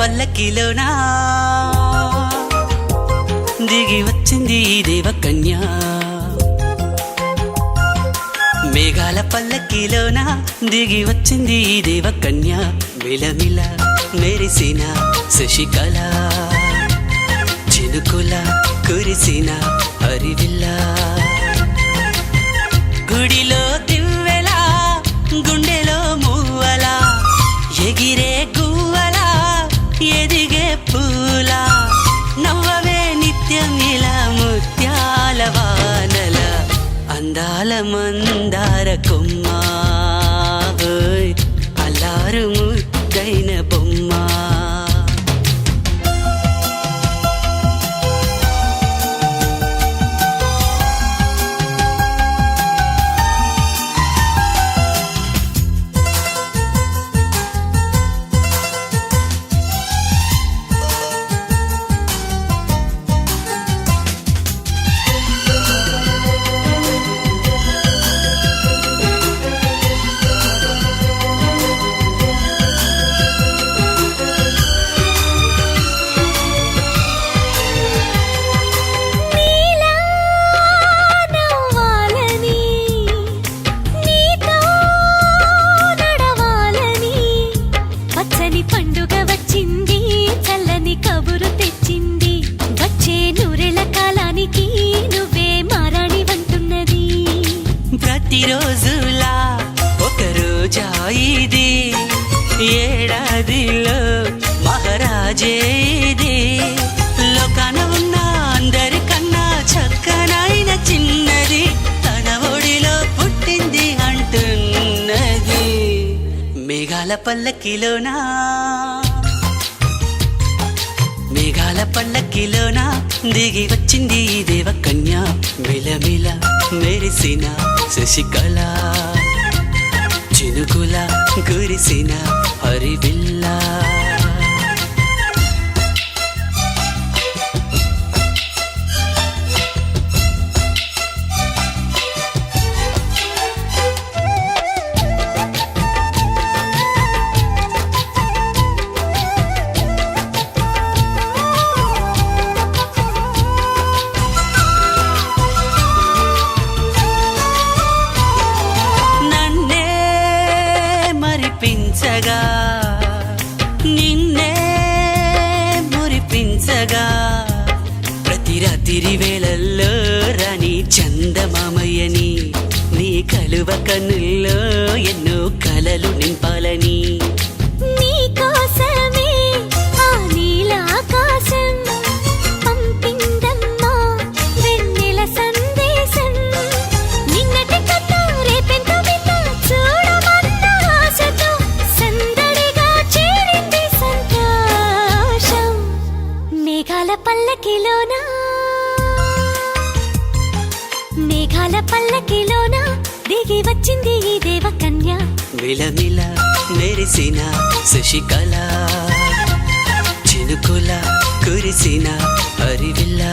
పల్లకిలోనా? దిగి వచ్చింది ఈ దేవకన్య. మేఘాల పల్లకిలోనా? దిగి వచ్చింది ఈ దేవకన్య. మిలమిల మెరిసిన శశికళ చినుకుల కురిసిన హరివిల్లా. അല്ലാരും ജൈനബം పల్లకిలోనా? మేఘాల పల్లకిలోనా? దిగి వచ్చింది ఈ దేవకన్య మిలమిల మెరిసిన శశికళ. చినుకుల కురిసిన హరివిల్లా మరిపించగా నిన్నే మురిపించగా. ప్రతి రాత్రి వేళల్లో రాని చందమామయ్యని నీ కలువ కన్నుల్లో ఎన్నో కలలు నింపాలని. పల్లకిలోనా? మేఘాల పల్లకిలోనా? దిగి వచ్చింది ఈ దేవకన్య. విలమిల మెరిసిన శశికళ చినుకుల కురిసిన హరివిల్లా.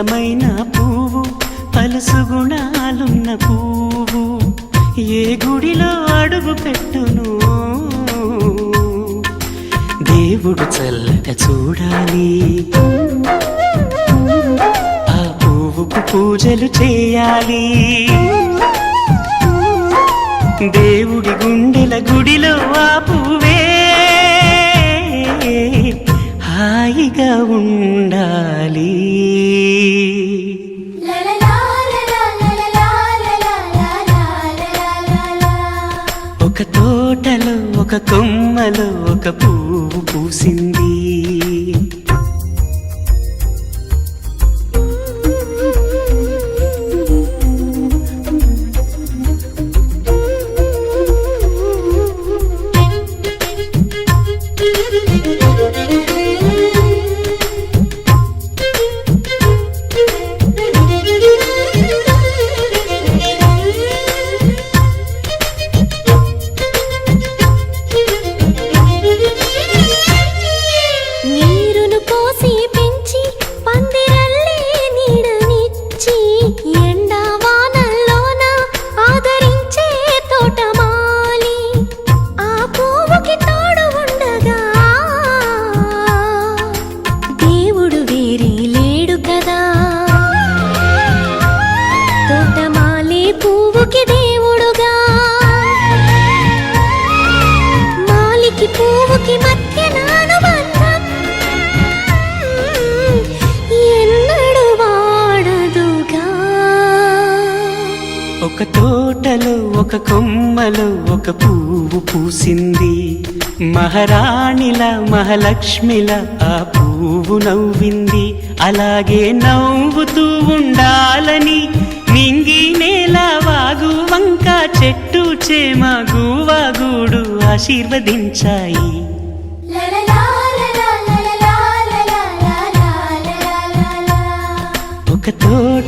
అందమైన పువ్వు పలుసు గుణాలున్న పువ్వు. ఏ గుడిలో అడుగు పెట్టును? దేవుడు చల్లగా చూడాలి. ఆ పువ్వుకు పూజలు చేయాలి. దేవుడి గుండెల గుడిలో ఆ ఒక కొమ్మలో ఒక పువ్వు పూసింది. ఒక తోటలో ఒక కొమ్మలో ఒక పువ్వు పూసింది. మహారాణిల మహాలక్ష్మిల ఆ పువ్వు నవ్వింది. అలాగే నవ్వుతూ ఉండాలని మింగి నేల వాగు వంక చెట్టు చేమ గూవాగూడు ఆశీర్వదించాయి.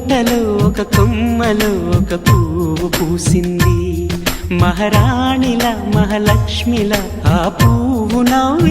తోటలో ఒక కొమ్మలో ఒక పువ్వు పూసింది. మహారాణిల మహాలక్ష్మిల ఆ పువ్వు నవ్వి